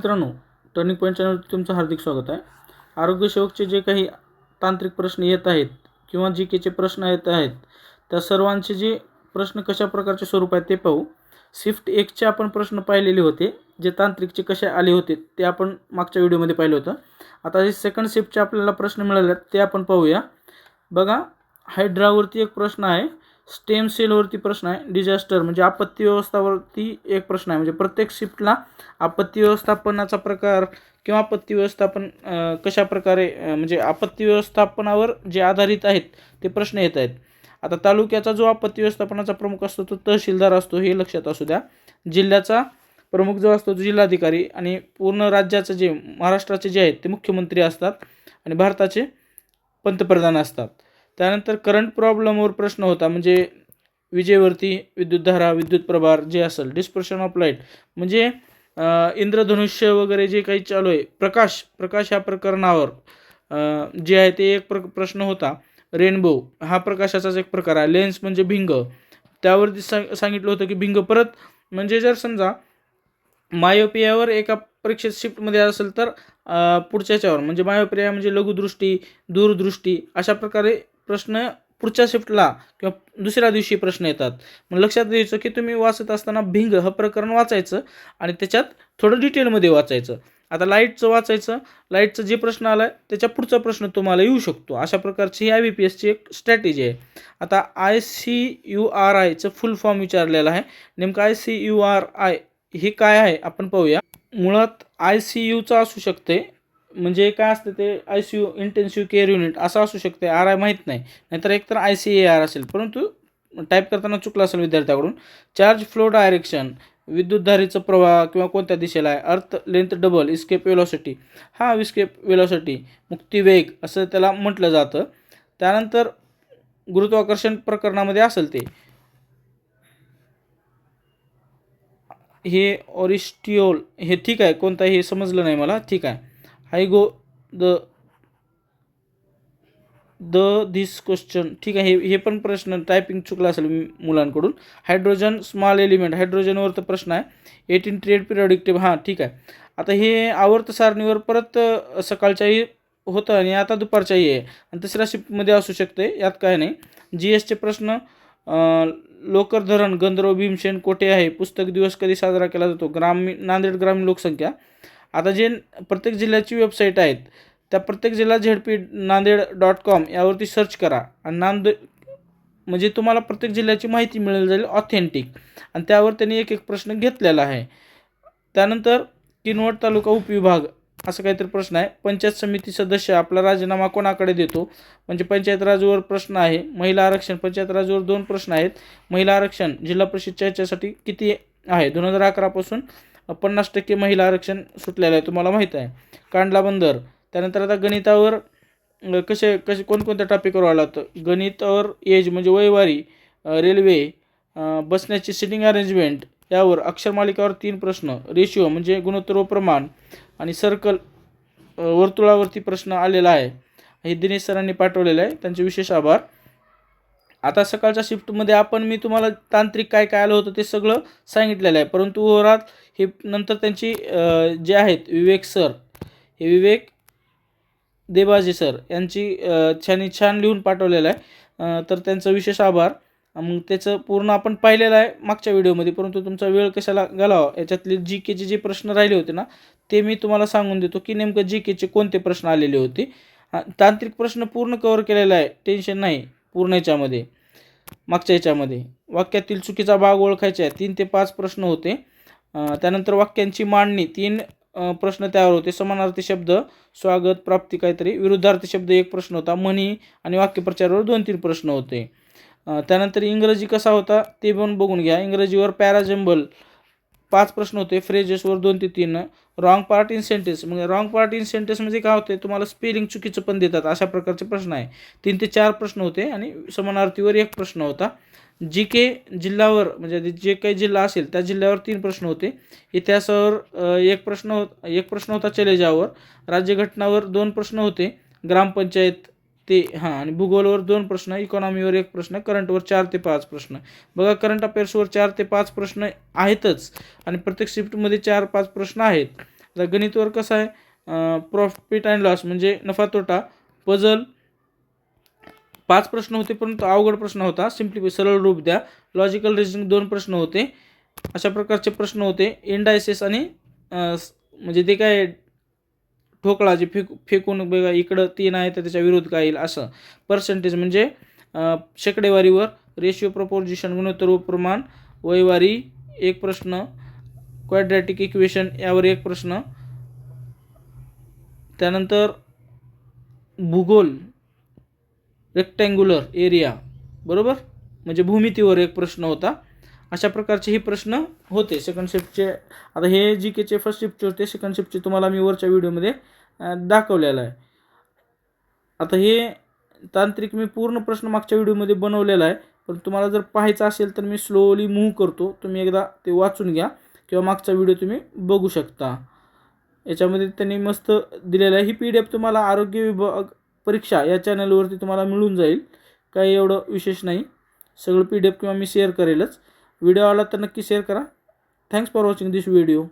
मित्रांनो turning point चॅनलवरती तुमचं हार्दिक स्वागत आहे. आरोग्यसेवकचे जे काही तांत्रिक प्रश्न येत आहेत किंवा जी केचे प्रश्न येत आहेत त्या सर्वांचे जे प्रश्न कशा प्रकारचे स्वरूप आहेत ते पाहू. शिफ्ट एकचे आपण प्रश्न पाहिलेले होते जे तांत्रिकचे कसे आले होते ते आपण मागच्या व्हिडिओमध्ये पाहिलं होतं. आता हे सेकंड शिफ्टचे आपल्याला प्रश्न मिळाले आहेत ते आपण पाहूया. बघा हायड्रावरती एक प्रश्न आहे. स्टेम सेलवरती प्रश्न आहे डिझास्टर म्हणजे आपत्ती व्यवस्थावरती एक प्रश्न आहे. म्हणजे प्रत्येक शिफ्टला आपत्ती व्यवस्थापनाचा प्रकार किंवा आपत्ती व्यवस्थापन कशा प्रकारे म्हणजे आपत्ती व्यवस्थापनावर जे आधारित आहेत ते प्रश्न येत आहेत. आता तालुक्याचा जो आपत्ती व्यवस्थापनाचा प्रमुख असतो तो तहसीलदार असतो हे लक्षात असू द्या. जिल्ह्याचा प्रमुख जो असतो तो जिल्हाधिकारी आणि पूर्ण राज्याचं जे महाराष्ट्राचे जे आहेत ते मुख्यमंत्री असतात आणि भारताचे पंतप्रधान असतात. त्यानंतर करंट प्रॉब्लेमवर प्रश्न होता म्हणजे विजेवरती विद्युतधारा विद्युत प्रभार जे असेल डिस्पर्शन ऑफ लाइट म्हणजे इंद्रधनुष्य वगैरे जे काही चालू आहे प्रकाश प्रकाश ह्या प्रकरणावर जे आहे ते एक प्र प्रश्न होता. रेनबो हा प्रकाशाचाच एक प्रकार आहे. लेन्स म्हणजे भिंग. त्यावरती सांग सांगितलं होतं की भिंग परत म्हणजे जर समजा मायोपियावर एका परीक्षेत शिफ्टमध्ये असेल तर पुढच्या याच्यावर म्हणजे मायोपिया म्हणजे लघुदृष्टी दूरदृष्टी अशा प्रकारे प्रश्न पुढच्या शिफ्टला किंवा दुसऱ्या दिवशी प्रश्न येतात. मग लक्षात द्यायचं की तुम्ही वाचत असताना भिंग हे प्रकरण वाचायचं आणि त्याच्यात थोडं डिटेलमध्ये वाचायचं. आता लाईटचं वाचायचं. लाईटचं जे प्रश्न आला आहे त्याच्या पुढचा प्रश्न तुम्हाला येऊ शकतो. अशा प्रकारची ही आय बी पी एसची एक स्ट्रॅटेजी आहे. आता आय सी यू आर आयचं फुल फॉर्म विचारलेला आहे. नेमकं I C U R I हे काय आहे? आपण पाहूया. मुळात आय सी यूचं असू शकते. म्हणजे काय असतं ते I C U intensive care unit असं असू शकते आर आय माहीत नाही. नाहीतर एकतर आय सी ए आर असेल. परंतु टाईप करताना चुकलं असेल विद्यार्थ्याकडून चार्ज फ्लो डायरेक्शन विद्युतधारेचा प्रवाह किंवा कोणत्या दिशेला आहे अर्थ लेंथ डबल इस्केप वेलॉसिटी हा विस्केप वेलॉसिटी मुक्तिवेग असं त्याला म्हटलं जातं. त्यानंतर गुरुत्वाकर्षण प्रकरणामध्ये असेल ते. हे ऑरिस्टिओल हे ठीक आहे कोणताही हे समजलं नाही मला ठीक आहे. Hi go the the this question ठीक आहे हे हे पण प्रश्न टायपिंग चुकला असेल मुलांकडून. हायड्रोजन स्मॉल एलिमेंट हायड्रोजनवर तर प्रश्न आहे. एटीन ट्रेड पिरियडिक हां ठीक आहे. आता हे आवर्त सारणीवर परत सकाळच्याही होतं आणि आता दुपारच्याही आहे. आणि तिसऱ्या शिफ्टमध्ये असू शकते. यात काय नाही. जी एसचे प्रश्न लोकर धरण गंधर्व भीमसेन कोठे आहे? पुस्तक दिवस कधी साजरा केला जातो? ग्रामीण नांदेड ग्रामीण लोकसंख्या. आता जे प्रत्येक जिल्ह्याची वेबसाईट आहेत त्या प्रत्येक जिल्हा झेडपी नांदेड डॉट कॉम यावरती सर्च करा. आणि नांदेड म्हणजे तुम्हाला प्रत्येक जिल्ह्याची माहिती मिळेल जाईल ऑथेंटिक आणि त्यावर त्यांनी एक एक प्रश्न घेतलेला आहे. त्यानंतर किनवट तालुका उपविभाग असं काहीतरी प्रश्न आहे. पंचायत समिती सदस्य आपला राजीनामा कोणाकडे देतो? म्हणजे पंचायत राजवर प्रश्न आहे. महिला आरक्षण पंचायत राजवर दोन प्रश्न आहेत. महिला आरक्षण जिल्हा परिषदच्या ह्याच्यासाठी किती आहे? दोन हजार अकरापासून पन्नास टक्के महिला आरक्षण सुटलेलं आहे तुम्हाला माहीत आहे. कांडला बंदर. त्यानंतर आता गणितावर कसे कसे कोणकोणत्या टॉपिकवर आला होतं गणितावर एज म्हणजे वयवारी रेल्वे बसण्याची सिटिंग अरेंजमेंट यावर अक्षरमालिकावर तीन प्रश्न. रेशिओ म्हणजे गुणोत्तर व प्रमाण. आणि सर्कल वर्तुळावरती प्रश्न आलेला आहे. हे दिनेश सरांनी पाठवलेलं आहे. त्यांचे विशेष आभार. आता सकाळच्या शिफ्टमध्ये आपण मी तुम्हाला तांत्रिक काय काय आलं होतं ते सगळं सांगितलेलं आहे. परंतु ओव्हरऑल हे नंतर त्यांची जे आहेत विवेक सर हे विवेक देबाजी सर यांची अ, छान छान लिहून पाठवलेलं आहे. तर त्यांचा विशेष आभार. मग त्याचं पूर्ण आपण पाहिलेलं आहे मागच्या व्हिडिओमध्ये परंतु तुमचा वेळ कशाला घालावा? याच्यातले जी केचे जे प्रश्न राहिले होते ना ते मी तुम्हाला सांगून देतो की नेमकं जी केचे कोणते प्रश्न आलेले होते. तांत्रिक प्रश्न पूर्ण कवर केलेला आहे. टेन्शन नाही. पूर्ण याच्यामध्ये मागच्या याच्यामध्ये. वाक्यातील चुकीचा भाग ओळखायचा आहे. तीन ते पाच प्रश्न होते. त्यानंतर वाक्यांची मांडणी. तीन प्रश्न त्यावर होते. समानार्थी शब्द स्वागत प्राप्ती काहीतरी. विरुद्धार्थी शब्द एक प्रश्न होता. म्हणी आणि वाक्यप्रचारावर दोन तीन प्रश्न होते. त्यानंतर इंग्रजी कसा होता? ते पण बघून घ्या. इंग्रजीवर पॅराजंबल पाच प्रश्न होते. फ्रेजेसवर दोन ते तीन. रॉंग पार्ट इन सेंटेन्स म्हणजे रॉंग पार्ट इन सेंटेन्स म्हणजे काय होते तुम्हाला स्पेलिंग चुकीचं पण देतात. अशा प्रकारचे प्रश्न आहे. तीन ते चार प्रश्न होते आणि समानार्थीवर एक प्रश्न होता. जी के जिल्ह्यावर म्हणजे जे काही जिल्हा असेल त्या जिल्ह्यावर तीन प्रश्न होते. इतिहासावर एक प्रश्न हो एक प्रश्न होता चलेजावर राज्यघटनावर दोन प्रश्न होते. ग्रामपंचायत ते हां आणि भूगोलवर दोन प्रश्न इकॉनॉमीवर एक प्रश्न करंटवर चार ते पाच प्रश्न. बघा करंट अफेअर्सवर चार ते पाच प्रश्न आहेतच. आणि प्रत्येक शिफ्टमध्ये चार पाच प्रश्न आहेत. आता गणितवर कसं आहे? प्रॉफिट अँड लॉस म्हणजे नफा तोटा पजल पाच प्रश्न होते परंतु अवघड प्रश्न होता. सिम्प्लिफाय सरळ रूप द्या. लॉजिकल रिजनिंग दोन प्रश्न होते. अशा प्रकारचे प्रश्न होते. इंडायसेस आणि म्हणजे ते काय ठोकळा जे फेक फेकून बघा इकडं तीन आहे तर त्याच्या विरोध काय येईल असं. पर्सेंटेज म्हणजे शेकडेवारीवर रेशिओ प्रपोजिशन गुणोत्तर व प्रमाण वयवारी एक प्रश्न क्वाड्रॅटिक इक्वेशन यावर एक प्रश्न. त्यानंतर भूगोल रेक्टँग्युलर एरिया बरोबर? म्हणजे भूमितीवर एक प्रश्न होता. अशा प्रकारचे हे प्रश्न होते. सेकंड शिफ्टचे आता हे जी केचे फर्स्ट शिफ्टचे होते. सेकंड शिफ्टचे तुम्हाला मी वरच्या व्हिडिओमध्ये दाखवलेलं आहे. आता हे तांत्रिक मी पूर्ण प्रश्न मागच्या व्हिडिओमध्ये बनवलेला आहे. पण तुम्हाला जर पाहायचं असेल तर मी स्लोली मूव्ह करतो. तुम्ही एकदा ते वाचून घ्या किंवा मागचा व्हिडिओ तुम्ही बघू शकता. याच्यामध्ये त्यांनी मस्त दिलेलं आहे. ही पी डी एफ तुम्हाला आरोग्य विभाग परीक्षा या चॅनलवरती तुम्हाला मिळून जाईल. काही एवढं विशेष नाही. सगळं पी डी एफ किंवा मी शेअर करेलच. व्हिडिओ आला तर नक्की शेअर करा. Thanks for watching this video